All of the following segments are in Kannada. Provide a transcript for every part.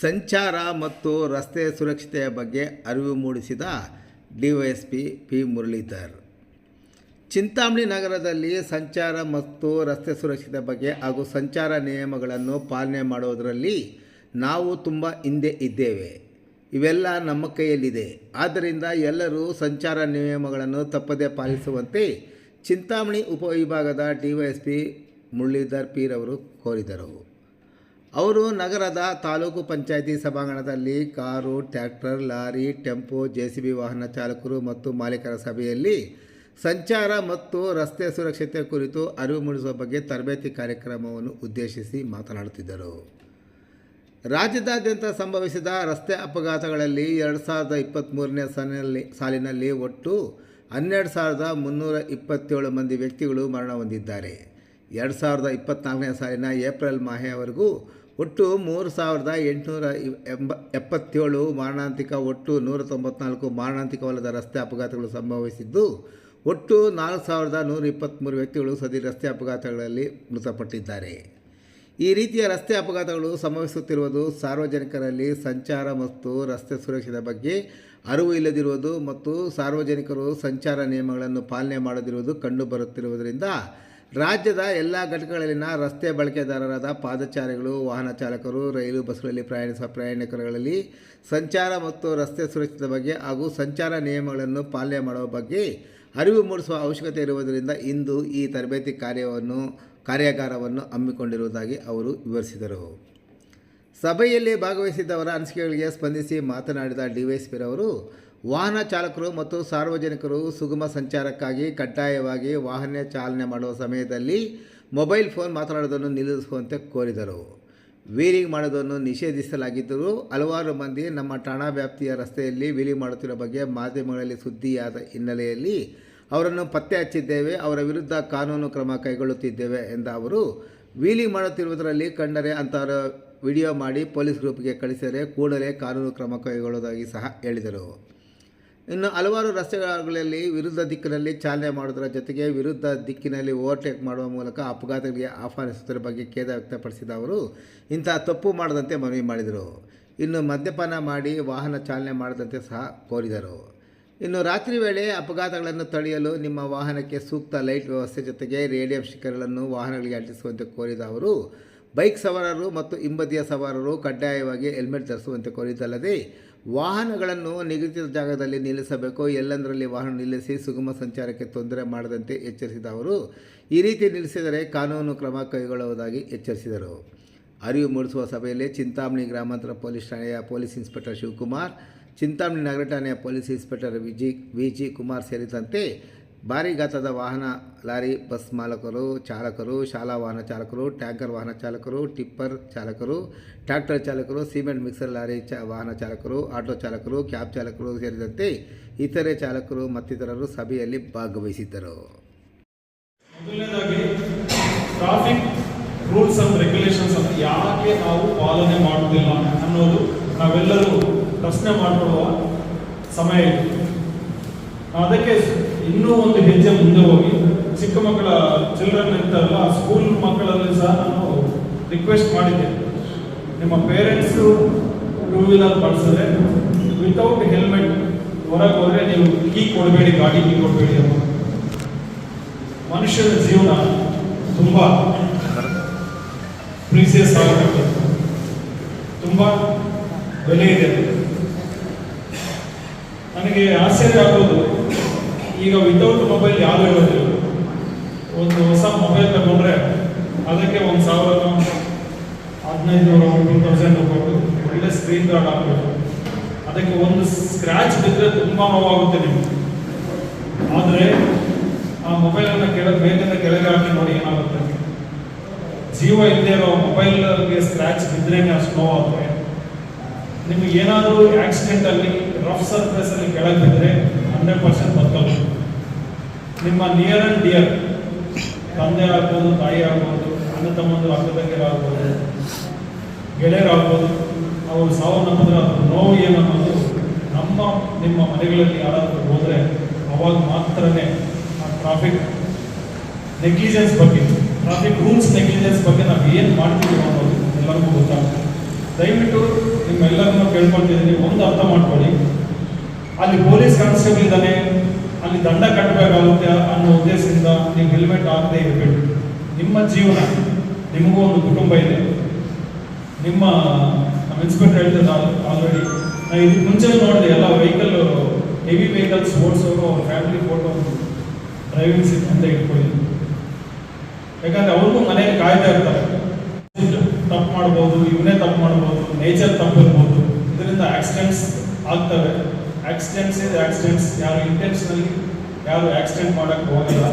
ಸಂಚಾರ ಮತ್ತು ರಸ್ತೆ ಸುರಕ್ಷತೆಯ ಬಗ್ಗೆ ಅರಿವು ಮೂಡಿಸಿದ ಡಿವೈಎಸ್ಪಿ ಪಿ ಮುರಳೀಧರ್. ಚಿಂತಾಮಣಿ ನಗರದಲ್ಲಿ ಸಂಚಾರ ಮತ್ತು ರಸ್ತೆ ಸುರಕ್ಷತೆ ಬಗ್ಗೆ ಹಾಗೂ ಸಂಚಾರ ನಿಯಮಗಳನ್ನು ಪಾಲನೆ ಮಾಡುವುದರಲ್ಲಿ ನಾವು ತುಂಬ ಹಿಂದೆ ಇದ್ದೇವೆ. ಇವೆಲ್ಲ ನಮ್ಮ ಕೈಯಲ್ಲಿದೆ. ಆದ್ದರಿಂದ ಎಲ್ಲರೂ ಸಂಚಾರ ನಿಯಮಗಳನ್ನು ತಪ್ಪದೇ ಪಾಲಿಸುವಂತೆ ಚಿಂತಾಮಣಿ ಉಪವಿಭಾಗದ ಡಿವೈಎಸ್ಪಿ ಮುರಳೀಧರ್ ಪೀರ್ ಅವರು ಕೋರಿದರು. ಅವರು ನಗರದ ತಾಲೂಕು ಪಂಚಾಯಿತಿ ಸಭಾಂಗಣದಲ್ಲಿ car, tractor, lorry, tempo J C B ವಾಹನ ಚಾಲಕರು ಮತ್ತು ಮಾಲೀಕರ ಸಭೆಯಲ್ಲಿ ಸಂಚಾರ ಮತ್ತು ರಸ್ತೆ ಸುರಕ್ಷತೆ ಕುರಿತು ಅರಿವು ಮೂಡಿಸುವ ಬಗ್ಗೆ ತರಬೇತಿ ಕಾರ್ಯಕ್ರಮವನ್ನು ಉದ್ದೇಶಿಸಿ ಮಾತನಾಡುತ್ತಿದ್ದರು. ರಾಜ್ಯದಾದ್ಯಂತ ಸಂಭವಿಸಿದ ರಸ್ತೆ ಅಪಘಾತಗಳಲ್ಲಿ ಎರಡು ಸಾವಿರದ ಇಪ್ಪತ್ತ್ಮೂರನೇ ಸಾಲಿನಲ್ಲಿ ಸಾಲಿನಲ್ಲಿ ಒಟ್ಟು ಹನ್ನೆರಡು ಸಾವಿರದ ಮುನ್ನೂರ ಇಪ್ಪತ್ತೇಳು ಮಂದಿ ವ್ಯಕ್ತಿಗಳು ಮರಣ ಹೊಂದಿದ್ದಾರೆ. ಎರಡು ಸಾವಿರದ ಇಪ್ಪತ್ತ್ನಾಲ್ಕನೇ ಸಾಲಿನ ಏಪ್ರಿಲ್ ಮಾಹೆಯವರೆಗೂ ಒಟ್ಟು ಮೂರು ಸಾವಿರದ ಎಂಟುನೂರ ಎಂಬ, ಎಪ್ಪತ್ತೇಳು ಮಾರಣಾಂತಿಕ, ಒಟ್ಟು ನೂರ ತೊಂಬತ್ನಾಲ್ಕು ಮಾರಣಾಂತಿಕವಲ್ಲದ ರಸ್ತೆ ಅಪಘಾತಗಳು ಸಂಭವಿಸಿದ್ದು, ಒಟ್ಟು ನಾಲ್ಕು ಸಾವಿರದ ನೂರ ಇಪ್ಪತ್ತ್ಮೂರು ವ್ಯಕ್ತಿಗಳು ಸದಿ ರಸ್ತೆ ಅಪಘಾತಗಳಲ್ಲಿ ಮೃತಪಟ್ಟಿದ್ದಾರೆ. ಈ ರೀತಿಯ ರಸ್ತೆ ಅಪಘಾತಗಳು ಸಂಭವಿಸುತ್ತಿರುವುದು ಸಾರ್ವಜನಿಕರಲ್ಲಿ ಸಂಚಾರ ಮತ್ತು ರಸ್ತೆ ಸುರಕ್ಷತೆ ಬಗ್ಗೆ ಅರಿವು ಇಲ್ಲದಿರುವುದು ಮತ್ತು ಸಾರ್ವಜನಿಕರು ಸಂಚಾರ ನಿಯಮಗಳನ್ನು ಪಾಲನೆ ಮಾಡದಿರುವುದು ಕಂಡುಬರುತ್ತಿರುವುದರಿಂದ ರಾಜ್ಯದ ಎಲ್ಲ ಘಟಕಗಳಲ್ಲಿನ ರಸ್ತೆ ಬಳಕೆದಾರರಾದ ಪಾದಚಾರಿಗಳು, ವಾಹನ ಚಾಲಕರು, ರೈಲು ಬಸ್ಗಳಲ್ಲಿ ಪ್ರಯಾಣಿಸುವ ಪ್ರಯಾಣಿಕರುಗಳಲ್ಲಿ ಸಂಚಾರ ಮತ್ತು ರಸ್ತೆ ಸುರಕ್ಷತೆ ಬಗ್ಗೆ ಹಾಗೂ ಸಂಚಾರ ನಿಯಮಗಳನ್ನು ಪಾಲನೆ ಮಾಡುವ ಬಗ್ಗೆ ಅರಿವು ಮೂಡಿಸುವ ಅವಶ್ಯಕತೆ ಇರುವುದರಿಂದ ಇಂದು ಈ ತರಬೇತಿ ಕಾರ್ಯವನ್ನು, ಕಾರ್ಯಾಗಾರವನ್ನು ಹಮ್ಮಿಕೊಂಡಿರುವುದಾಗಿ ಅವರು ವಿವರಿಸಿದರು. ಸಭೆಯಲ್ಲಿ ಭಾಗವಹಿಸಿದ್ದವರ ಅನಿಸಿಕೆಗಳಿಗೆ ಸ್ಪಂದಿಸಿ ಮಾತನಾಡಿದ ಡಿವೈಎಸ್ಪಿರವರು ವಾಹನ ಚಾಲಕರು ಮತ್ತು ಸಾರ್ವಜನಿಕರು ಸುಗಮ ಸಂಚಾರಕ್ಕಾಗಿ ಕಡ್ಡಾಯವಾಗಿ ವಾಹನ ಚಾಲನೆ ಮಾಡುವ ಸಮಯದಲ್ಲಿ ಮೊಬೈಲ್ ಫೋನ್ ಮಾತನಾಡುವುದನ್ನು ನಿಲ್ಲಿಸುವಂತೆ ಕೋರಿದರು. ವೀಲಿಂಗ್ ಮಾಡೋದನ್ನು ನಿಷೇಧಿಸಲಾಗಿದ್ದರೂ ಹಲವಾರು ಮಂದಿ ನಮ್ಮ ಠಾಣಾ ವ್ಯಾಪ್ತಿಯ ರಸ್ತೆಯಲ್ಲಿ ವೀಲಿಂಗ್ ಮಾಡುತ್ತಿರುವ ಬಗ್ಗೆ ಮಾಧ್ಯಮಗಳಲ್ಲಿ ಸುದ್ದಿಯಾದ ಹಿನ್ನೆಲೆಯಲ್ಲಿ ಅವರನ್ನು ಪತ್ತೆ ಹಚ್ಚಿದ್ದೇವೆ, ಅವರ ವಿರುದ್ಧ ಕಾನೂನು ಕ್ರಮ ಕೈಗೊಳ್ಳುತ್ತಿದ್ದೇವೆ ಎಂದ ಅವರು, ವೀಲಿಂಗ್ ಮಾಡುತ್ತಿರುವುದರಲ್ಲಿ ಕಂಡರೆ ಅಂತಹವರ ವಿಡಿಯೋ ಮಾಡಿ ಪೊಲೀಸ್ ಗ್ರೂಪ್ಗೆ ಕಳಿಸಿದರೆ ಕೂಡಲೇ ಕಾನೂನು ಕ್ರಮ ಕೈಗೊಳ್ಳುವುದಾಗಿ ಸಹ ಹೇಳಿದರು. ಇನ್ನು ಹಲವಾರು ರಸ್ತೆಗಳಲ್ಲಿ ವಿರುದ್ಧ ದಿಕ್ಕಿನಲ್ಲಿ ಚಾಲನೆ ಮಾಡುವುದರ ಜೊತೆಗೆ ವಿರುದ್ಧ ದಿಕ್ಕಿನಲ್ಲಿ ಓವರ್ಟೇಕ್ ಮಾಡುವ ಮೂಲಕ ಅಪಘಾತಗಳಿಗೆ ಆಹ್ವಾನಿಸುವುದರ ಬಗ್ಗೆ ಖೇದ ವ್ಯಕ್ತಪಡಿಸಿದ ಅವರು, ಇಂತಹ ತಪ್ಪು ಮಾಡದಂತೆ ಮನವಿ ಮಾಡಿದರು. ಇನ್ನು ಮದ್ಯಪಾನ ಮಾಡಿ ವಾಹನ ಚಾಲನೆ ಮಾಡದಂತೆ ಸಹ ಕೋರಿದರು. ಇನ್ನು ರಾತ್ರಿ ವೇಳೆ ಅಪಘಾತಗಳನ್ನು ತಡೆಯಲು ನಿಮ್ಮ ವಾಹನಕ್ಕೆ ಸೂಕ್ತ ಲೈಟ್ ವ್ಯವಸ್ಥೆ ಜೊತೆಗೆ ರೇಡಿಯಂ ಶಿಖರಗಳನ್ನು ವಾಹನಗಳಿಗೆ ಅಂಟಿಸುವಂತೆ ಕೋರಿದ ಅವರು, ಬೈಕ್ ಸವಾರರು ಮತ್ತು ಹಿಂಬದಿಯ ಸವಾರರು ಕಡ್ಡಾಯವಾಗಿ ಹೆಲ್ಮೆಟ್ ಧರಿಸುವಂತೆ ಕೋರಿದ್ದಲ್ಲದೆ ವಾಹನಗಳನ್ನು ನಿಗದಿತ ಜಾಗದಲ್ಲಿ ನಿಲ್ಲಿಸಬೇಕು. ಎಲ್ಲೆಂದರಲ್ಲಿ ವಾಹನ ನಿಲ್ಲಿಸಿ ಸುಗಮ ಸಂಚಾರಕ್ಕೆ ತೊಂದರೆ ಮಾಡದಂತೆ ಎಚ್ಚರಿಸಿದ ಅವರು, ಈ ರೀತಿ ನಿಲ್ಲಿಸಿದರೆ ಕಾನೂನು ಕ್ರಮ ಕೈಗೊಳ್ಳುವುದಾಗಿ ಎಚ್ಚರಿಸಿದರು. ಅರಿವು ಮೂಡಿಸುವ ಸಭೆಯಲ್ಲಿ ಚಿಂತಾಮಣಿ ಗ್ರಾಮಾಂತರ ಪೊಲೀಸ್ ಠಾಣೆಯ ಪೊಲೀಸ್ ಇನ್ಸ್ಪೆಕ್ಟರ್ ಶಿವಕುಮಾರ್, ಚಿಂತಾಮಣಿ ನಗರ ಠಾಣೆಯ police inspector V G V G Kumar ಸೇರಿದಂತೆ ಭಾರೀ ಗಾತ್ರದ ವಾಹನ ಲಾರಿ, ಬಸ್ ಮಾಲಕರು, ಚಾಲಕರು, ಶಾಲಾ ವಾಹನ ಚಾಲಕರು, ಟ್ಯಾಂಕರ್ ವಾಹನ ಚಾಲಕರು, ಟಿಪ್ಪರ್ ಚಾಲಕರು, ಟ್ರ್ಯಾಕ್ಟರ್ ಚಾಲಕರು, ಸಿಮೆಂಟ್ ಮಿಕ್ಸರ್ ಲಾರಿ ವಾಹನ ಚಾಲಕರು, ಆಟೋ ಚಾಲಕರು, ಕ್ಯಾಬ್ ಚಾಲಕರು ಸೇರಿದಂತೆ ಇತರೆ ಚಾಲಕರು ಮತ್ತಿತರರು ಸಭೆಯಲ್ಲಿ ಭಾಗವಹಿಸಿದ್ದರು. ಟ್ರಾಫಿಕ್ ರೂಲ್ಸ್ ಅಂಡ್ ರೆಗ್ಯುಲೇಷನ್ಸ್ ಅಂತ ಯಾಕೆ ನಾವು ಪಾಲನೆ ಮಾಡುವುದಿಲ್ಲ ಅನ್ನೋದು ನಾವೆಲ್ಲರೂ ಪ್ರಶ್ನೆ ಮಾಡಿಕೊಳ್ಳುವ ಸಮಯ ಅದಕ್ಕೆ ಇನ್ನೂ ಒಂದು ಹೆಜ್ಜೆ ಮುಂದೆ ಹೋಗಿ ಚಿಕ್ಕ ಮಕ್ಕಳ ಚಿಲ್ಡ್ರನ್ ಇರ್ತಾರಲ್ಲ ಸ್ಕೂಲ್ ಮಕ್ಕಳಲ್ಲಿ ಸಹ ನಾನು ರಿಕ್ವೆಸ್ಟ್ ಮಾಡಿದ್ದೆ ನಿಮ್ಮ ಪೇರೆಂಟ್ಸು ಟೂ ವೀಲರ್ ಬಳಸಿದ್ರೆ ವಿತೌಟ್ ಹೆಲ್ಮೆಟ್ ಹೊರಗೆ ಹೋದ್ರೆ ನೀವು ಕೀ ಕೊಡಬೇಡಿ, ಗಾಡಿ ಕೀ ಕೊಡಬೇಡಿ ಅಂತ. ಮನುಷ್ಯನ ಜೀವನ ತುಂಬಾ ಪ್ರೀಸಿಯಸ್ ಆಗಬೇಕು ತುಂಬಾ ಬೆಲೆ ಇದೆ. ನನಗೆ ಆಶ್ಚರ್ಯ ಆಗೋದು ಈಗ ವಿತೌಟ್ ಮೊಬೈಲ್ ಯಾರು ಹೇಳೋದಿಲ್ಲ ಒಂದು ಹೊಸ ಮೊಬೈಲ್ ತಗೊಂಡ್ರೆ ಅದಕ್ಕೆ ಒಂದು ಸಾವಿರ ಹದಿನೈದು ಟೂ ತೌಸಂಡ್ ಕೊಟ್ಟು ಒಳ್ಳೆ ಸ್ಕ್ರೀನ್ ಗಾರ್ಡ್ ಹಾಕ್ಬೇಕು ಅದಕ್ಕೆ ಒಂದು ಸ್ಕ್ರಾಚ್ ಬಿದ್ದರೆ ತುಂಬ ನೋವಾಗುತ್ತೆ ನಿಮಗೆ. ಆದರೆ ಆ ಮೊಬೈಲನ್ನು ಕೆಳ ಬೇಕಂತ ಕೆಳಗೆ ಹಾಕಿ ನೋಡಿ ಏನಾಗುತ್ತೆ? ಜೀವ ಇಲ್ಲದೆ ಇರೋ ಮೊಬೈಲ್ಗೆ ಸ್ಕ್ರಾಚ್ ಬಿದ್ದರೆ ಅಷ್ಟು ನೋವಾಗುತ್ತೆ. ನಿಮಗೆ ಏನಾದರೂ ಆಕ್ಸಿಡೆಂಟಲ್ಲಿ ರಫ್ ಸರ್ಫೇಸಲ್ಲಿ ಕೆಳಗೆ ಬಿದ್ದರೆ ಹಂಡ್ರೆಡ್ ಪರ್ಸೆಂಟ್ ಬರ್ತವೆ ನಿಮ್ಮ ನಿಯರ್ ಅಂಡ್ ಡಿಯರ್ ತಂದೆ ಆಗ್ಬೋದು, ತಾಯಿ ಆಗ್ಬೋದು, ಅಣ್ಣ ತಮ್ಮಂದು ಅಕ್ಕ ತಂಗಿರಾಗ್ಬೋದು ಗೆಳೆಯರಾಗ್ಬೋದು ಅವರು ಸಾವನ್ನಪ್ಪಿದ್ರೆ ಅದ್ರ ನೋವು ಏನನ್ನೋದು ನಮ್ಮ, ನಿಮ್ಮ ಮನೆಗಳಲ್ಲಿ ಯಾರಾದರೂ ಹೋದರೆ ಅವಾಗ ಮಾತ್ರನೇ ಆ ಟ್ರಾಫಿಕ್ ನೆಗ್ಲಿಜೆನ್ಸ್ ಬಗ್ಗೆ ಟ್ರಾಫಿಕ್ ರೂಲ್ಸ್ ನೆಗ್ಲಿಜೆನ್ಸ್ ಬಗ್ಗೆ ನಾವು ಏನು ಮಾಡ್ತೀವಿ ಅನ್ನೋದು ಎಲ್ಲರಿಗೂ ಗೊತ್ತಾಗುತ್ತೆ. ದಯವಿಟ್ಟು ನಿಮ್ಮೆಲ್ಲರನ್ನೂ ಕೇಳ್ಕೊಳ್ತಿದ್ದೀನಿ, ಒಂದು ಅರ್ಥ ಮಾಡ್ಕೊಳ್ಳಿ. ಅಲ್ಲಿ ಪೊಲೀಸ್ ಕಾನ್ಸ್ಟೇಬಲ್ ಇದ್ದಾನೆ ಅಲ್ಲಿ ದಂಡ ಕಟ್ಟಬೇಕಾಗುತ್ತೆ ಅನ್ನೋ ಉದ್ದೇಶದಿಂದ ನೀವು ಹೆಲ್ಮೆಟ್ ಹಾಕದೇ ಇರಬೇಕು. ನಿಮ್ಮ ಜೀವನ, ನಿಮಗೂ ಒಂದು ಕುಟುಂಬ ಇದೆ. ನಿಮ್ಮ, ನಮ್ಮ ಇನ್ಸ್ಪೆಕ್ಟರ್ ಹೇಳ್ತಿದ್ದ ಆಲ್ರೆಡಿ ನಾನು ಇದು ಮುಂಚೆ ನೋಡಿದೆ, ಎಲ್ಲ ವೆಹಿಕಲ್ ಹೆವಿ ವೆಹಿಕಲ್ಸ್ ಓಡಿಸೋರು ಅವ್ರ ಫ್ಯಾಮಿಲಿ ಫೋಟೋ ಡ್ರೈವಿಂಗ್ ಸೀಟ್ ಅಂತ ಇಟ್ಕೊಳ್ಳಿ ಯಾಕಂದ್ರೆ ಅವ್ರಿಗೂ ಮನೆಯಲ್ಲಿ ಕಾಯ್ತಾ ಇರ್ತಾರೆ. ತಪ್ಪು ಮಾಡ್ಬೋದು, ಇವನೇ ತಪ್ಪು ಮಾಡ್ಬೋದು ನೇಚರ್ ತಪ್ಪು ಇರ್ಬೋದು ಇದರಿಂದ ಆಕ್ಸಿಡೆಂಟ್ಸ್ ಆಗ್ತವೆ. ಆಕ್ಸಿಡೆಂಟ್ಸ್ ಇದೆ ಆಕ್ಸಿಡೆಂಟ್ಸ್ ಯಾರು ಇಂಟೆನ್ಷನಲಿ ಯಾರು ಆಕ್ಸಿಡೆಂಟ್ ಮಾಡಕ್ಕೆ ಹೋಗಿಲ್ಲ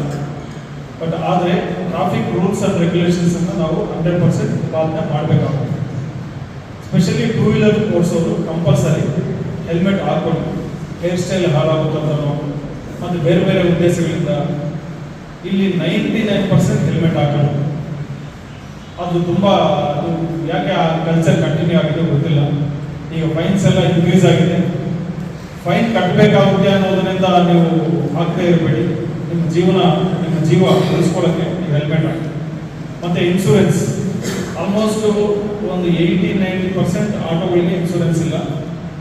ಬಟ್ ಆದರೆ ಟ್ರಾಫಿಕ್ ರೂಲ್ಸ್ ಆ್ಯಂಡ್ ರೆಗ್ಯುಲೇಷನ್ಸ್ ಅನ್ನು ನಾವು ಹಂಡ್ರೆಡ್ ಪರ್ಸೆಂಟ್ ಪಾಲನೆ ಮಾಡಬೇಕಾಗುತ್ತೆ. ಸ್ಪೆಷಲಿ ಟೂ ವೀಲರ್ ಓಡಿಸೋರು ಕಂಪಲ್ಸರಿ ಹೆಲ್ಮೆಟ್ ಹಾಕೊಂಡು ಹೇರ್ ಸ್ಟೈಲ್ ಹಾಳಾಗುತ್ತಂತನೋ ಮತ್ತು ಬೇರೆ ಬೇರೆ ಉದ್ದೇಶಗಳಿಂದ ಇಲ್ಲಿ ನೈಂಟಿ ನೈನ್ ಪರ್ಸೆಂಟ್ ಹೆಲ್ಮೆಟ್ ಹಾಕೋಣ ಅದು ತುಂಬ, ಅದು ಯಾಕೆ ಆ ಕಲ್ಚರ್ ಕಂಟಿನ್ಯೂ ಆಗಿದೆ ಗೊತ್ತಿಲ್ಲ. ಈಗ ಫೈನ್ಸ್ ಎಲ್ಲ ಇನ್ಕ್ರೀಸ್ ಆಗಿದೆ. ಫೈನ್ ಕಟ್ಟಬೇಕಾಗುತ್ತೆ ಅನ್ನೋದರಿಂದ ನೀವು ಆಗ್ತಾ ಇರಬೇಡಿ. ನಿಮ್ಮ ಜೀವನ, ನಿಮ್ಮ ಜೀವ ಉಳಿಸ್ಕೊಳ್ಳೋಕ್ಕೆ ನೀವು ಹೆಲ್ಮೆಟ್ ಹಾಕಿ ಮತ್ತು ಇನ್ಶೂರೆನ್ಸ್ ಆಲ್ಮೋಸ್ಟ್ ಒಂದು ಏಯ್ಟಿ ನೈಂಟಿ ಪರ್ಸೆಂಟ್ ಆಟೋಗಳಿಗೆ ಇನ್ಶೂರೆನ್ಸ್ ಇಲ್ಲ.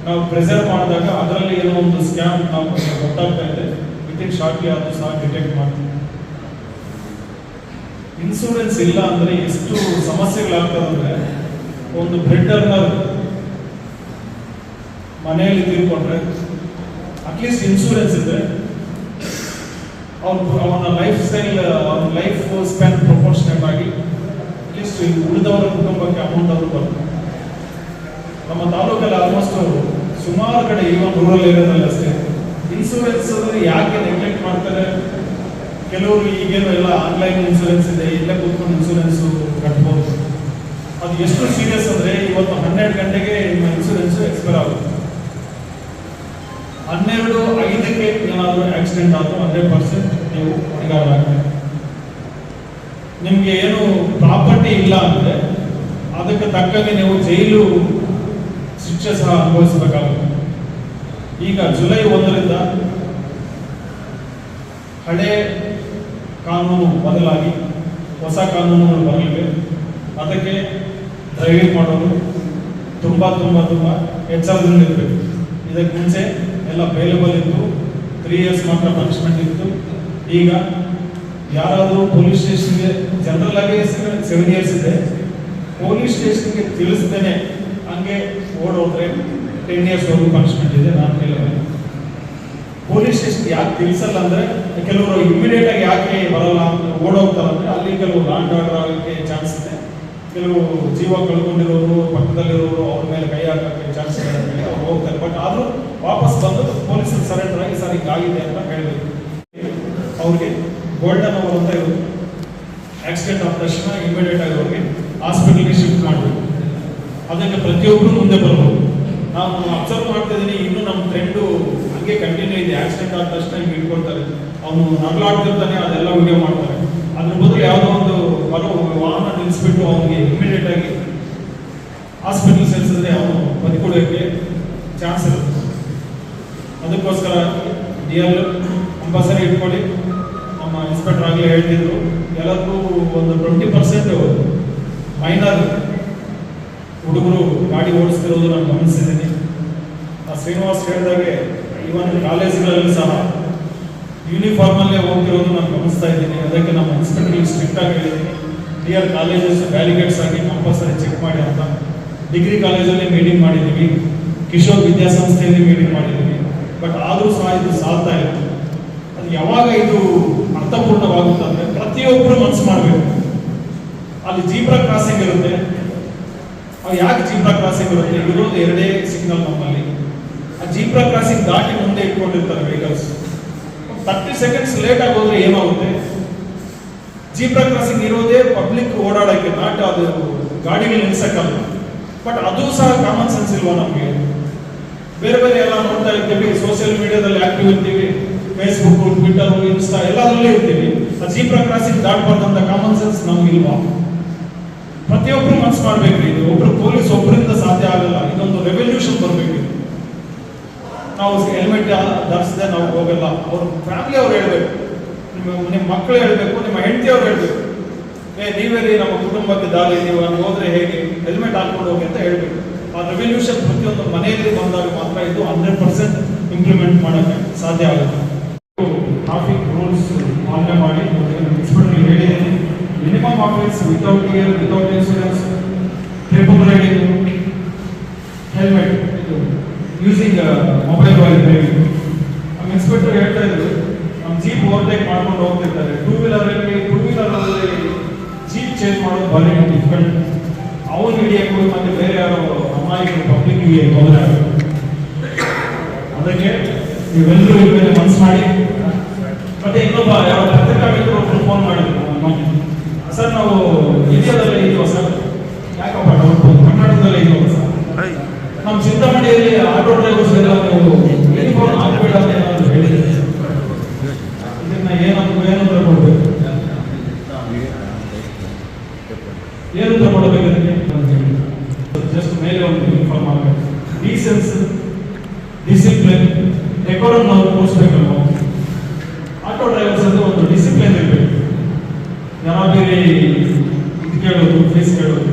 ನಾವು ಪ್ರೆಸರ್ವ್ ಮಾಡಿದಾಗ ಅದರಲ್ಲಿ ಏನೋ ಒಂದು ಸ್ಕ್ಯಾಮ್ ನಾವು ಗೊತ್ತಾಗ್ತಾ ಇದೆ. ವಿತಿನ್ ಶಾರ್ಟ್ಲಿ ಅದು ಸಹ ಡಿಟೆಕ್ಟ್ ಮಾಡ್ತೀವಿ. ಇನ್ಶೂರೆನ್ಸ್ ಇಲ್ಲ ಅಂದರೆ ಎಷ್ಟು ಸಮಸ್ಯೆಗಳಾಗ್ತದೆ ಅಂದ್ರೆ ಒಂದು ಬ್ರೆಡ್ ಅರ್ನರ್ ಮನೆಯಲ್ಲಿ ತೀರ್ಕೊಂಡ್ರೆ ಅಟ್ಲೀಸ್ಟ್ ಇನ್ಶೂರೆನ್ಸ್ ಇದೆ ಅವ್ನ ಅವನ ಲೈಫ್ ಸ್ಟೈಲ್ ಅವನ ಲೈಫ್ ಸ್ಪ್ಯಾನ್ ಪ್ರಪೋರ್ಷನೇಟ್ ಆಗಿ ಅಟ್ಲೀಸ್ಟ್ ಉಳಿದವರ ಕುಟುಂಬಕ್ಕೆ ಅಮೌಂಟ್ ಅವರು ಬರ್ತದೆ ನಮ್ಮ ತಾಲೂಕಲ್ಲಿ ಆಲ್ಮೋಸ್ಟ್ ಸುಮಾರು ಕಡೆ ಈವನ್ ರೂರಲ್ ಏರಿಯಾದಲ್ಲಿ ಅಷ್ಟೇ. ಇನ್ಶೂರೆನ್ಸ್ ಯಾಕೆ ನೆಗ್ಲೆಕ್ಟ್ ಮಾಡ್ತಾರೆ? ಕೆಲವರು ಈಗೇನು ಎಲ್ಲ ಆನ್ಲೈನ್ ಇನ್ಶೂರೆನ್ಸ್ ಇದೆ, ಇಲ್ಲೇ ಕೂತ್ಕೊಂಡು ಇನ್ಶೂರೆನ್ಸ್ ಕಟ್ಬೋದು. ಅದು ಎಷ್ಟು ಸೀರಿಯಸ್ ಅಂದರೆ ಇವತ್ತು ಹನ್ನೆರಡು ಗಂಟೆಗೆ ನಿಮ್ಮ ಇನ್ಶೂರೆನ್ಸ್ ಎಕ್ಸ್ಪೈರ್ ಆಗುತ್ತೆ. ಹನ್ನೆರಡು, ಐದಕ್ಕೆ ಏನಾದರೂ ಆಕ್ಸಿಡೆಂಟ್ ಆದರೂ ಹಂಡ್ರೆಡ್ ಪರ್ಸೆಂಟ್ ನೀವು ಹೊಣೆಗಾರರಾಗ್ತೀರಿ. ನಿಮಗೆ ಏನು ಪ್ರಾಪರ್ಟಿ ಇಲ್ಲ ಅಂದರೆ ಅದಕ್ಕೆ ತಕ್ಕಂಗೆ ನೀವು ಜೈಲು ಶಿಕ್ಷೆ ಸಹ ಅನುಭವಿಸಬೇಕಾಗುತ್ತೆ. ಈಗ ಜುಲೈ ಒಂದರಿಂದ ಹಳೆ ಕಾನೂನು ಬದಲಾಗಿ ಹೊಸ ಕಾನೂನುಗಳು ಬರಲಿವೆ. ಅದಕ್ಕೆ ಡ್ರೈವಿಂಗ್ ಮಾಡೋದು ತುಂಬ ತುಂಬ ತುಂಬ ಎಚ್ಚರದಲ್ಲಿರಬೇಕು ಇದಕ್ಕೆ ಮುಂಚೆ ಎಲ್ಲ ಅವೈಲೇಬಲ್ ಇತ್ತು. ತ್ರೀ ಇಯರ್ಸ್ ಮಾತ್ರ ಪನಿಷ್ಮೆಂಟ್ ಇತ್ತು. ಈಗ ಯಾರಾದರೂ ಪೊಲೀಸ್ ಸ್ಟೇಷನ್ಗೆ ಜನರಲ್ ಆಗಿ ಸೆವೆನ್ ಇಯರ್ಸ್ ಇದೆ. ಪೊಲೀಸ್ ಸ್ಟೇಷನ್ಗೆ ತಿಳಿಸ್ತೇನೆ. ಹಂಗೆ ಓಡೋದ್ರೆ ಟೆನ್ ಇಯರ್ಸ್ ವರೆಗೂ ಪನಿಷ್ಮೆಂಟ್ ಇದೆ. ನಾನು ಕೇಳಿದ್ರೆ ಪೊಲೀಸ್ ಸ್ಟೇಷನ್ ಯಾಕೆ ತಿಳಿಸಲ್ಲ ಅಂದ್ರೆ, ಕೆಲವರು ಇಮಿಡಿಯೇಟ್ ಆಗಿ ಯಾಕೆ ಬರಲ್ಲ ಅಂತ ಓಡೋಗ್ತಾರೆ ಅಂದ್ರೆ ಅಲ್ಲಿ ಕೆಲವು ಲಾಂಡ್ ಆರ್ಡರ್ ಆಗಕ್ಕೆ ಚಾನ್ಸ್ ಇದೆ. ಕೆಲವು ಜೀವ ಕಳ್ಕೊಂಡಿರೋರು, ಪಕ್ಕದಲ್ಲಿರೋರು ಅವ್ರ ಮೇಲೆ ಕೈ ಹಾಕಕ್ಕೆ ಚಾನ್ಸ್ ಅವ್ರು ಹೋಗ್ತಾರೆ. ಬಟ್ ಆದರೂ ವಾಪಸ್ ಬಂದು ಪೊಲೀಸರು ಸರೆಂಡರ್ ಆಗಿ ಸರ್ ಹಿಂಗಾಗಿದೆ ಅಂತ ಹೇಳಬೇಕು. ಅವ್ರಿಗೆ ಗೋಲ್ಡನ್ ಅವರ್ ಅಂತ ಇರೋದು ಆಕ್ಸಿಡೆಂಟ್ ಆದ ತಕ್ಷಣ ಇಮಿಡಿಯೇಟ್ ಆಗಿ ಅವ್ರಿಗೆ ಹಾಸ್ಪಿಟಲ್ಗೆ ಶಿಫ್ಟ್ ಮಾಡಬೇಕು. ಅದಕ್ಕೆ ಪ್ರತಿಯೊಬ್ಬರು ಮುಂದೆ ಬರ್ಬೋದು ನಾವು ಅಬ್ಸರ್ವ್ ಮಾಡ್ತಾ ಇದ್ದೀನಿ ಇನ್ನು ನಮ್ಮ ಫ್ರೆಂಡು ಹಂಗೆ ಕಂಟಿನ್ಯೂ ಇದೆ. ಆಕ್ಸಿಡೆಂಟ್ ಆದ ತಕ್ಷಣ ಹಿಂಗೆ ಇಟ್ಕೊಳ್ತಾರೆ ಅವನು ನಗಲಾಡ್ತಿರ್ತಾನೆ, ಅದೆಲ್ಲ ವಿಡಿಯೋ ಮಾಡ್ತಾರೆ. ಅದ್ರ ಬದಲು ಯಾವುದೋ ಒಂದು ಬರೋ ವಾಹನ ನಿಲ್ಲಿಸ್ಬಿಟ್ಟು ಅವನಿಗೆ ಇಮಿಡಿಯೇಟ್ ಆಗಿ ಹಾಸ್ಪಿಟಲ್ ಸೇರಿಸಿದ್ರೆ ಅವನು ಬದುಕೊಡೋಕ್ಕೆ ಚಾನ್ಸ್ ಇರುತ್ತೆ. ಅದಕ್ಕೋಸ್ಕರ ಡಿ ಎಲ್ ಕಂಪಲ್ಸರಿ ಇಟ್ಕೊಳ್ಳಿ. ನಮ್ಮ ಇನ್ಸ್ಪೆಕ್ಟರ್ ಆಗಲೇ ಹೇಳ್ತಿದ್ರು. ಎಲ್ಲರಿಗೂ ಒಂದು ಟ್ವೆಂಟಿ ಪರ್ಸೆಂಟ್ ಮೈನರ್ ಹುಡುಗರು ಗಾಡಿ ಓಡಿಸ್ತಿರೋದು ನಾನು ಗಮನಿಸಿದ್ದೀನಿ. ಆ ಶ್ರೀನಿವಾಸ್ ಹೇಳಿದಾಗೆ ಇವನ್ ಕಾಲೇಜುಗಳಲ್ಲಿ ಸಹ ಯೂನಿಫಾರ್ಮಲ್ಲೇ ಹೋಗ್ತಿರೋದು ನಾನು ಗಮನಿಸ್ತಾ ಇದ್ದೀನಿ. ಅದಕ್ಕೆ ನಮ್ಮ ಇನ್ಸ್ಪೆಕ್ಟರ್ ಸ್ಟ್ರಿಕ್ಟ್ ಆಗಿ ಹೇಳಿದ್ದೀನಿ. ಡಿಯರ್ ಕಾಲೇಜಸ್ ಬ್ಯಾರಿಗೇಡ್ಸ್ ಆಗಿ ಕಂಪಲ್ಸರಿ ಚೆಕ್ ಮಾಡಿ ಅಂತ ಡಿಗ್ರಿ ಕಾಲೇಜಲ್ಲಿ ಮೀಟಿಂಗ್ ಮಾಡಿದ್ದೀವಿ ಕಿಶೋರ್ ವಿದ್ಯಾಸಂಸ್ಥೆಯಲ್ಲಿ ಮೀಟಿಂಗ್ ಮಾಡಿದ್ದೀವಿ ಬಟ್ ಆದರೂ ಸಹ ಇದು ಸಾಲ್ತಾ ಇತ್ತು ಅದು ಯಾವಾಗ ಇದು ಅರ್ಥಪೂರ್ಣವಾಗುತ್ತಂದ್ರೆ ಪ್ರತಿಯೊಬ್ಬರು ಮನಸ್ಸು ಮಾಡಬೇಕು. ಅಲ್ಲಿ ಜೀಬ್ರಾ ಕ್ರಾಸಿಂಗ್ ಇರುತ್ತೆ. ಯಾಕೆ ಜೀಬ್ರಾ ಕ್ರಾಸಿಂಗ್ ಇರುತ್ತೆ ಇರೋದು ಎರಡೇ ಸಿಗ್ನಲ್ ನಮ್ಮಲ್ಲಿ. ಆ ಜೀಬ್ರಾ ಕ್ರಾಸಿಂಗ್ ದಾಟಿ ಮುಂದೆ ಇಟ್ಕೊಂಡಿರ್ತಾರೆ ವೆಹಿಕಲ್ಸ್ ತರ್ಟಿ ಸೆಕೆಂಡ್ಸ್ ಲೇಟ್ ಆಗೋದ್ರೆ ಏನಾಗುತ್ತೆ? ಜೀಬ್ರಾ ಕ್ರಾಸಿಂಗ್ ಇರೋದೇ ಪಬ್ಲಿಕ್ ಓಡಾಡೋಕ್ಕೆ ನಾಟ್ ಅದು ಗಾಡಿಗೆ ನಿಲ್ಸಕ್ಕಲ್ಲ. ಬಟ್ ಅದು ಸಹ ಕಾಮನ್ ಸೆನ್ಸ್ ಇಲ್ವಾ ನಮಗೆ? ಬೇರೆ ಬೇರೆ ಎಲ್ಲ ನೋಡ್ತಾ ಇರ್ತೀವಿ ಸೋಷಿಯಲ್ ಮೀಡಿಯಾದಲ್ಲಿ ಆಕ್ಟಿವ್ ಇರ್ತೀವಿ ಫೇಸ್ಬುಕ್ ಟ್ವಿಟರ್ ಇನ್ಸ್ಟಾ ಎಲ್ಲದರಲ್ಲೇ ಇರ್ತೀವಿ. ಆ ಜೀಬ್ರಾ ಕ್ರಾಸಿಂಗ್ ದಾಟಬಾರ್ದಂತ ಕಾಮನ್ ಸೆನ್ಸ್ ನಮಗಿಲ್ವಾ ಪ್ರತಿಯೊಬ್ಬರು ಮನ್ಸು ಮಾಡ್ಬೇಕ್ರಿ ಇದು. ಒಬ್ರು ಪೊಲೀಸ್ ಒಬ್ಬರಿಂದ ಸಾಧ್ಯ ಆಗಲ್ಲ. ಇದೊಂದು ರೆವಲ್ಯೂಷನ್ ಬರಬೇಕು. ನಾವು ಹೆಲ್ಮೆಟ್ ಧರಿಸದೆ ನಾವು ಹೋಗಲ್ಲ. ಅವ್ರ ಫ್ಯಾಮಿಲಿ ಅವ್ರು ಹೇಳ್ಬೇಕು. ನಿಮ್ಮ ನಿಮ್ಮ ಮಕ್ಕಳು ಹೇಳಬೇಕು, ನಿಮ್ಮ ಹೆಂಡತಿ ಅವ್ರು ಹೇಳ್ಬೇಕು. ಏ, ನೀವೇ ನಮ್ಮ ಕುಟುಂಬಕ್ಕೆ ದಾರಿ, ನೀವು ಅಲ್ಲಿ ಹೋದ್ರೆ ಹೇಗೆ? ಹೆಲ್ಮೆಟ್ ಹಾಕೊಂಡು ಹೋಗಿ ಅಂತ ಹೇಳ್ಬೇಕು. ಆ ರೆವಲ್ಯೂಷನ್ ಪ್ರತಿಯೊಂದು ಮನೆಯಲ್ಲಿ ಬಂದಾಗ ಮಾತ್ರ ಇದು ಹಂಡ್ರೆಡ್ ಪರ್ಸೆಂಟ್ ಇಂಪ್ಲಿಮೆಂಟ್ ಮಾಡೋಕ್ಕೆ ಸಾಧ್ಯ ಆಗುತ್ತೆ. ಟ್ರಾಫಿಕ್ ರೂಲ್ಸ್ ಪಾಲನೆ ಮಾಡಿ ಇನ್ಸ್ಪೆಕ್ಟರ್ ಹೇಳಿದ್ದೀನಿ. Minimum office without year without insurance triple riding helmet ಇದು ಯೂಸಿಂಗ್ ಮೊಬೈಲ್ ವೈಲ್ ಡ್ರೈವಿಂಗ್ ನಮ್ಮ ಇನ್ಸ್ಪೆಕ್ಟರ್ ಹೇಳ್ತಾ ಇದ್ರು ನಮ್ಮ ಜೀಪ್ ಓವರ್ಟೇಕ್ ಮಾಡ್ಕೊಂಡು ಹೋಗ್ತಿರ್ತಾರೆ ಟೂ ವೀಲರ್ ಅಲ್ಲಿ ಟೂ ವೀಲರ್ ಅಲ್ಲಿ ಜೀಪ್ ಚೇಂಜ್ ಮಾಡೋದು ಭಾರಿ ಡಿಫಿಕಲ್ಟ್ ಅವ್ರು ಹಿಡಿಯಕ್ಕೂ ಮತ್ತೆ ಬೇರೆ ಯಾರೋ ಅಮಾಯಕರು ಪಬ್ಲಿಕ್ಗೆ ತೊಂದರೆ ಆಗುತ್ತೆ ಅದಕ್ಕೆ ನೀವೆಲ್ಲರೂ ಇದ್ರ ಮೇಲೆ ಮನಸ್ಸು ಮಾಡಿ ಮತ್ತೆ ಇನ್ನೊಬ್ಬ ಯಾವ ಪತ್ರಿಕಾ ಮಿತ್ರರು ಒಬ್ರು ಫೋನ್ ಮಾಡಿದ್ರು ಮೊನ್ನೆ. ಸರ್ ನಾವು ಇಂಡಿಯಾದಲ್ಲೇ ಇದೀವ ಸರ್ ಯಾಕಪ್ಪ ಡೌಟ್ ಕರ್ನಾಟಕದಲ್ಲೇ ಇದೀವ ಸರ್ ನಮ್ಮ ಚಿಂತಾಮಣಿಯಲ್ಲಿ ಆಟೋ ಡ್ರೈವರ್ಸ್ ಎಲ್ಲ ನೀವು ಯೂನಿಫಾರ್ಮ್ ಹಾಕಬೇಡ ಅಂತ ಏನಾದ್ರು ಹೇಳಿದ್ರೆ ಇದನ್ನ ಏನಂತ ಏನಂತ ಕೊಡ್ಬೇಕು ಏನಂತ ಕೊಡಬೇಕು ಅದಕ್ಕೆ ಜಸ್ಟ್ ಮೇಲೆ ಒಂದು ಯೂನಿಫಾರ್ಮ್ ಹಾಕಬೇಕು ಡೀಸೆನ್ಸ್ ಡಿಸಿಪ್ಲಿನ್ ಡೆಕೋರಮ್ ನಾವು ತೋರಿಸ್ಬೇಕಲ್ಲ ನಾವು ಆಟೋ ಡ್ರೈವರ್ಸ್ ಅಂದ್ರೆ ಒಂದು ಡಿಸಿಪ್ಲಿನ್ ಇರಬೇಕು ಜನ ಬೇರೆ ಇದು ಕೇಳೋದು ಫೀಸ್ ಕೇಳೋದು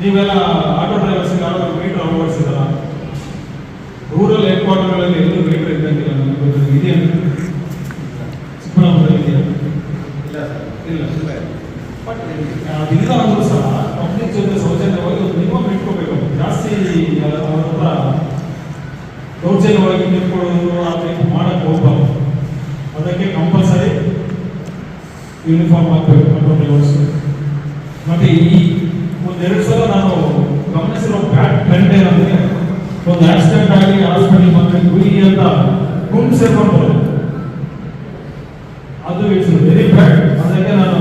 ನೀವೆಲ್ಲ ಆಟೋ ಡ್ರೈವರ್ಸ್ ಯಾರಾದ್ರೂ ಮೀಟರ್ ಅಳವಡಿಸಿದಾರ ರೂರಲ್ ಹೆಡ್ ಕ್ವಾರ್ಟರ್ಗಳಲ್ಲಿ ಎಲ್ಲೂ ಮೀಟರ್ ಇದ್ದಂಗಿಲ್ಲ ನನಗೆ ಗೊತ್ತಿಲ್ಲ ಇದೆಯಾ ಚಿಕ್ಕಬಳ್ಳಾಪುರದಲ್ಲಿ ಇದೆಯಾ ಇಲ್ಲ ಬಟ್ ಅದಿಲ್ಲ ಅಂದ್ರೂ ಸಹ ಪಬ್ಲಿಕ್ ಜೊತೆ ಸೌಜನ್ಯವಾಗಿ ಒಂದು ಮಿನಿಮಮ್ ಇಟ್ಕೋಬೇಕು. ಜಾಸ್ತಿ ಅವ್ರ ಹತ್ರ ದೌರ್ಜನ್ಯವಾಗಿ ನಿಂತ್ಕೊಳ್ಳೋದು ಆ ಟೈಪ್ ಮಾಡಕ್ಕೆ ಹೋಗ್ಬಾರ್ದು. ಅದಕ್ಕೆ ಕಂಪಲ್ಸರಿ ಯೂನಿಫಾರ್ಮ್ ಹಾಕಬೇಕು ಕಂಟ್ರೋಲ್ ಡ್ರೈವರ್ಸ್ ಮತ್ತೆ ಈ ಒಂದೆರಡು ಸಲ ನಾನು ಗಮನಿಸಿರೋ ಬ್ಯಾಡ್ ಟ್ರೆಂಡ್ ಏನಂದ್ರೆ, ಒಂದು ಆಕ್ಸಿಡೆಂಟ್ ಆಗಿ ಹಾಸ್ಪಿಟಲ್ ಬಂದ್ರೆ ಗುರಿ ಅಂತ ಗುಂಪು ಸೇರ್ಕೊಂಡು ಬರೋದು ಅದು ಇಟ್ಸ್ ವೆರಿ ಬ್ಯಾಡ್ ಅದಕ್ಕೆ ನಾನು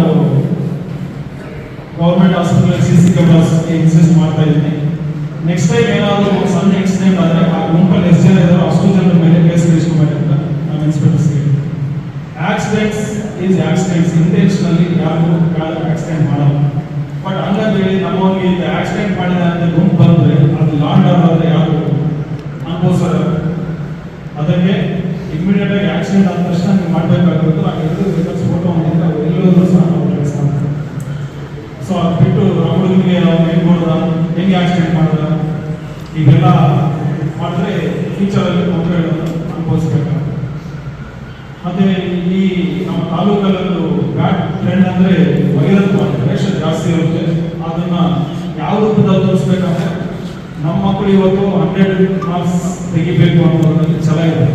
government hospital C C cameras insist ಮಾಡ್ತಾ ಇದ್ದೀನಿ. ನೆಕ್ಸ್ಟ್ ಟೈಮ್ ಏನಾದರೂ ಸಣ್ಣ ಎಕ್ಸಿಡೆಂಟ್ ಆದರೆ ಆ ಗುಂಪಲ್ಲಿ ಎಷ್ಟು ಜನ ಇದ್ದಾರೋ ಅಷ್ಟು ಜನರ ಮೇಲೆ ಕೇಸ್ ರಿಜಿಸ್ಟರ್ ಅಂತ ನಮ್ಮ inspectors accidents is accidents intentionally ಯಾರು ಆಕ್ಸಿಡೆಂಟ್ ಮಾಡಲ್ಲ. ಬಟ್ ಹಂಗಂತ ಹೇಳಿ ನಮ್ಮವನಿಗೆ ಇದು ಆಕ್ಸಿಡೆಂಟ್ ಮಾಡಿದ ಅಂತ ಗುಂಪು ಬಂದರೆ ಅದು ಲಾಂಡ್ ಆದರೆ ಯಾರು ಅನುಭವಿಸೋದು ಅದಕ್ಕೆ ಇಮಿಡಿಯೇಟ್ ಆಗಿ ಆಕ್ಸಿಡೆಂಟ್ ಆದ ತಕ್ಷಣ ನೀವು ಮಾಡಬೇಕಾಗಿರೋದು, ಆ ಎಲ್ಲರೂ ಫೋಟೋ ಮಾಡಿದ್ರೆ ಅವ್ರು ಸಹ ನಾವು ಸೊ ಹುಡುಗನಿಗೆ ನಾವು ಹೆಂಗೆ ನೋಡ್ದ ಹೆಂಗೆ ಆಕ್ಸಿಡೆಂಟ್ ಮಾಡೋದ? ಈಗೆಲ್ಲ ಮಾಡಿದ್ರೆ ಫ್ಯೂಚರಲ್ಲಿ ಮಕ್ಕಳು ಅನುಭವಿಸ್ಬೇಕಾಗುತ್ತೆ ಮತ್ತೆ ಈ ನಮ್ಮ ತಾಲೂಕಲ್ಲೂ ಬ್ಯಾಡ್ ಟ್ರೆಂಡ್ ಅಂದ್ರೆ ವೈರಲ್ ರೇಷನ್ ಜಾಸ್ತಿ ಇರುತ್ತೆ. ಅದನ್ನ ಯಾವ ರೂಪದಲ್ಲಿ ತೋರಿಸ್ಬೇಕಂದ್ರೆ ನಮ್ಮ ಮಕ್ಕಳು ಇವತ್ತು ಹಂಡ್ರೆಡ್ ಮಾರ್ಕ್ಸ್ ತೆಗಿಬೇಕು ಅನ್ನೋದ್ರಲ್ಲಿ ಛಲ ಇದೆ.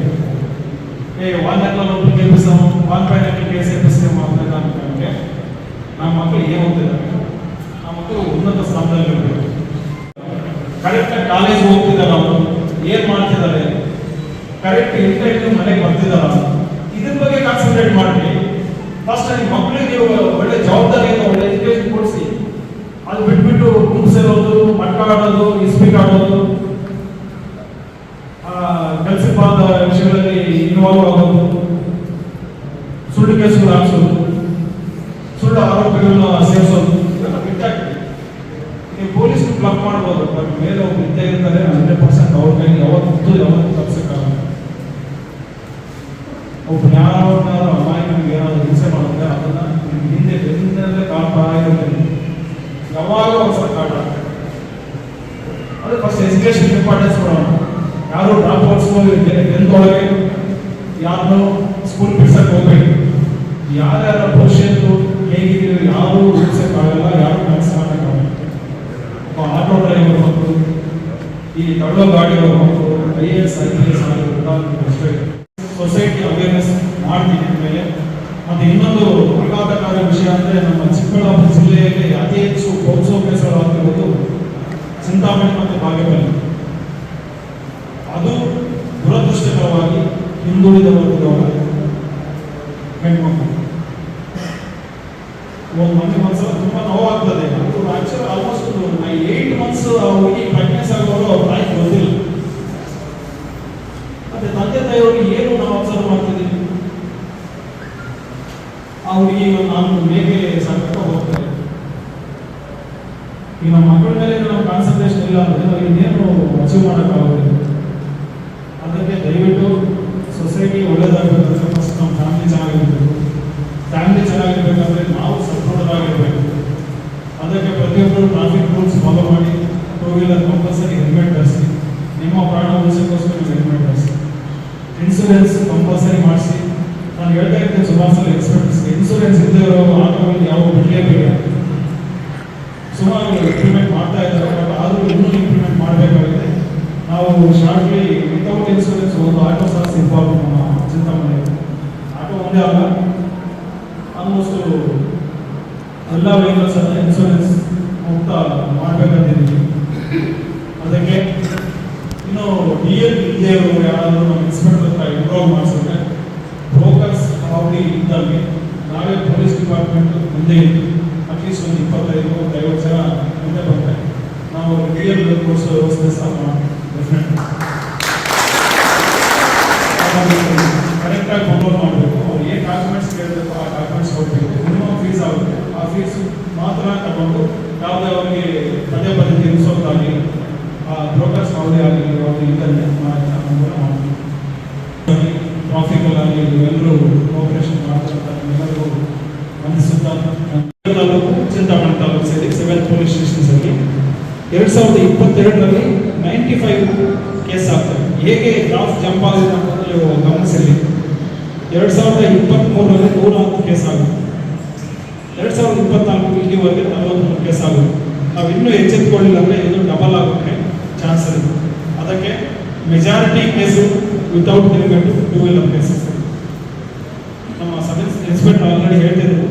ಏ ಎಕ್ಲಲ್ಲಿ ಒಬ್ಬರು ಗೆಲ್ಲಿಸೋ ವಾಲ್ ಎಕ್ಲ್ ಕೇಸ್ ಎಬ್ಬಿಸಿ ಮಾಡ್ಬೇಕಂತಂದ್ರೆ ನಮ್ಮ ಮಕ್ಕಳು ಏನು ಓದ್ತಿದ್ದಾರೆ? ಮಕ್ಕಳು ಉನ್ನತ ಸ್ಥಾನದಲ್ಲಿ ಕರೆಕ್ಟ್ ಕಾಲೇಜ್ ಹೋಗ್ತಿದ್ದಾರ ಅವರು. ಏನ್ ಮಾಡ್ತಿದ್ದಾರೆ? ಕರೆಕ್ಟ್ ಇಂಟರ್ವ್ಯೂ ಮನೆಗೆ ಬರ್ತಿದಾರ ಇದ್ರ ಬಗ್ಗೆ ಕಾನ್ಸಂಟ್ರೇಟ್ ಮಾಡಿ ಫಸ್ಟ್ ನಿಮ್ಮ ಮಕ್ಕಳಿಗೆ ನೀವು ಒಳ್ಳೆ ಜವಾಬ್ದಾರಿಯಿಂದ ಒಳ್ಳೆ ಎಜುಕೇಶನ್ ಕೊಡಿಸಿ. ಅದು ಬಿಟ್ಬಿಟ್ಟು ಗುಂಪು ಇರೋದು ಮಟ್ಟ ಆಡೋದು. ಇಸ್ಪಿಕ್ ಆಡೋದು ಕೆಲಸಪಾದ ವಿಷಯಗಳಲ್ಲಿ ಇನ್ವಾಲ್ವ್ ಆಗೋದು. ಸುಳ್ಳು ಕೇಸುಗಳು ಹಾಕ್ಸೋದು. ಸುಳ್ಳು ಆರೋಪಗಳನ್ನ ಸೇರಿಸೋದು ಇವೆಲ್ಲ ಬಿಟ್ಟಾಕಿ ನೀವು ಪೊಲೀಸ್ ಬ್ಲಾಕ್ ಮಾಡ್ಬೋದು ಬಟ್ ಮೇಲೆ ಒಬ್ರು ಇದ್ದೇ ಇರ್ತಾರೆ ಹಂಡ್ರೆಡ್ ಪರ್ಸೆಂಟ್ ಅವ್ರ ಕೈಲಿ ಯಾವತ್ತೂ ಯಾವತ್ತೂ ತಪ್ಸಕ್ಕಾಗಲ್ಲ. ಒಬ್ಬ ಯಾರನ್ನಾದ್ರೂ ಅಮಾಯಕನಿಗೆ ಏನಾದ್ರು ಹಿಂಸೆ ಮಾಡುತ್ತೆ ಅದನ್ನ ಹಿಂದೆ ಬೆನ್ನಲ್ಲೇ ಕಾಡ್ತಾ ಇರುತ್ತೆ ಯಾವಾಗ ಒಂದ್ಸಲ ಕಾಟ ಅದೇ ಫಸ್ಟ್ ಎಜುಕೇಶನ್ ಇಂಪಾರ್ಟೆನ್ಸ್ ಕೊಡೋಣ ಯಾರು ಡ್ರಾಪ್ ಔಟ್ಸ್ ಬೆಂದೊಳಗೆ ಯಾರನ್ನು ಸ್ಕೂಲ್ ಬಿಡ್ಸಕ್ ಹೋಗ್ಬೇಕು ಯಾರ್ಯಾರ ಭವಿಷ್ಯತ್ತು ಹೇಗಿದೆಯೋ ಯಾರು ಉಳಿಸಕ್ಕಾಗಲ್ಲ ಯಾರು ಕೆಲಸ ಡ್ರೈವರ್ ಈ ತಳ್ಳೋ ಗಾಡಿ ಹೋಗ್ಬೋದು. I A S, I P S society awareness ಮಾಡ್ತೀನಿ ಮೇಲೆ. ಮತ್ತೆ ಇನ್ನೊಂದು ಆಘಾತಕಾರಿ ವಿಷಯ ಅಂದ್ರೆ ನಮ್ಮ ಚಿಕ್ಕಬಳ್ಳಾಪುರ ಜಿಲ್ಲೆಯಲ್ಲಿ ಅತಿ ಹೆಚ್ಚು ಪೋಕ್ಸೋ ಕೇಸುಗಳಾಗಿರುವುದು ಚಿಂತಾಮಣಿ ಮತ್ತು ಬಾಗೇಪಲ್ಲಿ. ಅದು ದುರದೃಷ್ಟಕರವಾಗಿ ಹಿಂದುಳಿದ ವರ್ಗದವರ ಹೆಣ್ಮಕ್ಕಳು ಒಂದು ಮಂದಿ ಏನು ಮಾಡ್ತಿದ್ದೀನಿ. ಆ ಹುಡುಗಿ ನಾನು ಮೇಗೆ ಸಂಕಟ ಹೋಗ್ತಾರೆ ಈಗ ನಮ್ಮ ಮಕ್ಕಳ ಮೇಲೆ ನಾವು ಕಾನ್ಸಂಟ್ರೇಷನ್ ಇಲ್ಲ ಅಂದ್ರೆ ನಾವು ಇನ್ನೇನು ಅಚೀವ್ ಮಾಡೋಕ್ಕಾಗೋದಿಲ್ಲ. ಅದಕ್ಕೆ ದಯವಿಟ್ಟು ಸೊಸೈಟಿ ಒಳ್ಳೇದಾಗಬೇಕಂದ್ರೆ ಫಸ್ಟ್ ನಮ್ಮ ಫ್ಯಾಮಿಲಿ ಚೆನ್ನಾಗಿರ್ಬೇಕು. ಫ್ಯಾಮಿಲಿ ಚೆನ್ನಾಗಿರ್ಬೇಕಂದ್ರೆ ನಾವು ಸದೃಢರಾಗಿರ್ಬೇಕು ಅದಕ್ಕೆ ಪ್ರತಿಯೊಬ್ಬರು ಟ್ರಾಫಿಕ್ ರೂಲ್ಸ್ ಫಾಲೋ ಮಾಡಿ ಟೂ ವೀಲರ್ ಕಂಪಲ್ಸರಿ ಹೆಲ್ಮೆಟ್ ಧರಿಸಿ ನಿಮ್ಮ ಪ್ರಾಣ ಉಳಿಸೋಕ್ಕೋಸ್ಕರ ನೀವು ಹೆಲ್ಮೆಟ್ ಧರಿಸಿ ಇನ್ಸೂರೆನ್ಸ್ ಕಂಪಲ್ಸರಿ ಮಾಡಿಸಿ. ನಾನು ಹೇಳ್ತಾ ಇರ್ತೇನೆ ಸುಮಾರು ಸಲ ಎಕ್ಸ್ಪರ್ಟ್ಸ್ ಇನ್ಸೂರೆನ್ಸ್ ಇಲ್ಲದೆ ಇರೋ ಆಟೋಗಳು ಯಾವ ಬಿಡಲೇಬೇಡ. ಸುಮಾರು ಇಂಪ್ಲಿಮೆಂಟ್ ಮಾಡ್ತಾ ಇದ್ದಾರೆ, ಬಟ್ ಆದರೂ ಇನ್ನೂ ಇಂಪ್ಲಿಮೆಂಟ್ ಮಾಡಬೇಕಾಗಿದೆ. ನಾವು ಶಾರ್ಟ್ಲಿ ವಿತೌಟ್ ಇನ್ಸೂರೆನ್ಸ್ ಒಂದು ಆಟೋ ಸಹ ಸಿಗ್ಬಾರ್ದು ನಮ್ಮ ಚಿಂತಾಮಣಿ. ಆಟೋ ಒಂದೇ ಅಲ್ಲ ಆಲ್ಮೋಸ್ಟ್ ಎಲ್ಲ ವೆಹಿಕಲ್ಸ್ ಅನ್ನ ಇನ್ಸೂರೆನ್ಸ್ ಮುಕ್ತ ಮಾಡಬೇಕಂತಿದ್ದೀವಿ ಅದಕ್ಕೆ ಡಿ ಎಲ್ ಇರೋರು ಯಾರಾದರೂ ನಮ್ಮ ಇನ್ಸ್ಪೆಕ್ಟರ್ ಹತ್ರ ಇಂಪ್ರೂವ್ ಮಾಡಿಸಿದ್ರೆ ಬ್ರೋಕರ್ಸ್ ಅವಧಿ ಇದ್ದಲ್ಲಿ ನಾವೇ ಪೊಲೀಸ್ ಡಿಪಾರ್ಟ್ಮೆಂಟ್ ಮುಂದೆ ಇದ್ದು ಅಟ್ಲೀಸ್ಟ್ ಒಂದು ಇಪ್ಪತ್ತೈದು ಐವತ್ತು ಜನ ಮುಂದೆ ಬಂದರೆ ನಾವು ಡಿ ಎಲ್ ಕೋರ್ಸ್ ವ್ಯವಸ್ಥೆ ಸಹ ಕರೆಕ್ಟಾಗಿ ಫಾಲೋ ಮಾಡಬೇಕು ಅವ್ರು ಏನು ಡಾಕ್ಯುಮೆಂಟ್ಸ್ ಕೇಳಬೇಕು ಆ ಡಾಕ್ಯುಮೆಂಟ್ಸ್ ಕೊಡಬೇಕು ಮಿನಿಮಮ್ ಫೀಸ್ ಆಗುತ್ತೆ ಆ ಫೀಸ್ ಮಾತ್ರ ತಗೊಂಡು ಯಾವುದೇ ಅವರಿಗೆ ಪದೇ ಪದೇ ತಿನ್ನಿಸೋದಾಗಿ ಬ್ರೋಕರ್ಸ್ ಯಾವುದೇ ಆಗಲಿ ಇಂಟರ್ನೆಟ್ ಇಲ್ಲದೆ ಮಾಡ್ತೀವಿ ಟ್ರಾಫಿಕಲ್ಲಿ ಎಲ್ಲರೂ ಕೋಆಪರೇಷನ್ ಮಾಡ್ತಾರೆ ತಾಲೂಕು ಚಿಂತಾಮಣಿ ತಾಲೂಕು ಸೇರಿ ಸೆವೆನ್ ಪೊಲೀಸ್ ಸ್ಟೇಷನ್ಸ್ ಅಲ್ಲಿ ಎರಡ್ ಸಾವಿರದ ಇಪ್ಪತ್ತೆರಡರಲ್ಲಿ ನೈಂಟಿ ಫೈವ್ ಕೇಸ್ ಆಗ್ತವೆ. ಹೇಗೆ ಗ್ರಾಫ್ ಜಂಪ್ ಆಗಿದೆ ಅಂತ ನೀವು ಗಮನಿಸಿರಿ ಎರಡ್ ಸಾವಿರದ ಇಪ್ಪತ್ತ್ಮೂರರಲ್ಲಿ ನೂರ ಹತ್ತು ಕೇಸ್ ಆಗುತ್ತೆ. ಎರಡ್ ಸಾವಿರದ ಇಪ್ಪತ್ನಾಲ್ಕು ಇಲ್ಲಿವರೆಗೆ ನಲವತ್ಮೂರು ಕೇಸ್ ಆಗುತ್ತೆ. ನಾವು ಇನ್ನೂ ಎಚ್ಚೆತ್ಕೊಳ್ಳಿಲ್ಲ ಅಂದರೆ ಇದು ಡಬಲ್ ಆಗೋಕ್ಕೆ ಚಾನ್ಸ್ ಇರುತ್ತೆ. ಅದಕ್ಕೆ majority case without helmet two wheeler cases ನಮ್ಮ ಸಬ್ ಇನ್ಸ್ಪೆಕ್ಟರ್ ಆಲ್ರೆಡಿ ಹೇಳ್ತಿದ್ರು.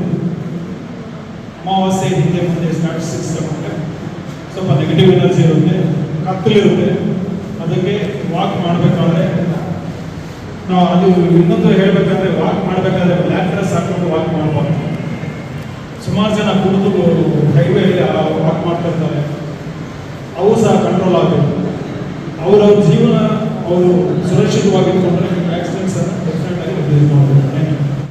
ಅಮಾವಾಸ್ಯೆ ಹಿಂದೆ ಮುಂದೆ ಸ್ಟ್ಯಾಟಿಸ್ಟಿಕ್ಸ್ ತಗೊಂಡ್ರೆ ಸ್ವಲ್ಪ ನೆಗೆಟಿವ್ ಎನರ್ಜಿ ಇರುತ್ತೆ ಕತ್ತಲಿರುತ್ತೆ ಅದಕ್ಕೆ ವಾಕ್ ಮಾಡಬೇಕಾದ್ರೆ, ನಾವು ಅದು ಇನ್ನೊಂದು ಹೇಳಬೇಕಂದ್ರೆ ವಾಕ್ ಮಾಡಬೇಕಾದ್ರೆ ಬ್ಲ್ಯಾಕ್ ಡ್ರೆಸ್ ಹಾಕೊಂಡು ವಾಕ್ ಮಾಡಬಾರ್ದು ಸುಮಾರು ಜನ ಕುಡಿದು ಹೈವೇಲಿ ವಾಕ್ ಮಾಡ್ತಿರ್ತಾರೆ ಅವು ಸಹ ಕಂಟ್ರೋಲ್ ಆಗಬೇಕು. ಅವರವ್ರ ಜೀವನ ಅವರು ಸುರಕ್ಷಿತವಾಗಿಟ್ಕೊಂಡ್ರೆ ಆಕ್ಸಿಡೆಂಟ್ಸ್ ಅನ್ನು ಡೆಫಿನೆಟ್ ಆಗಿ ಮಾಡಬೇಕು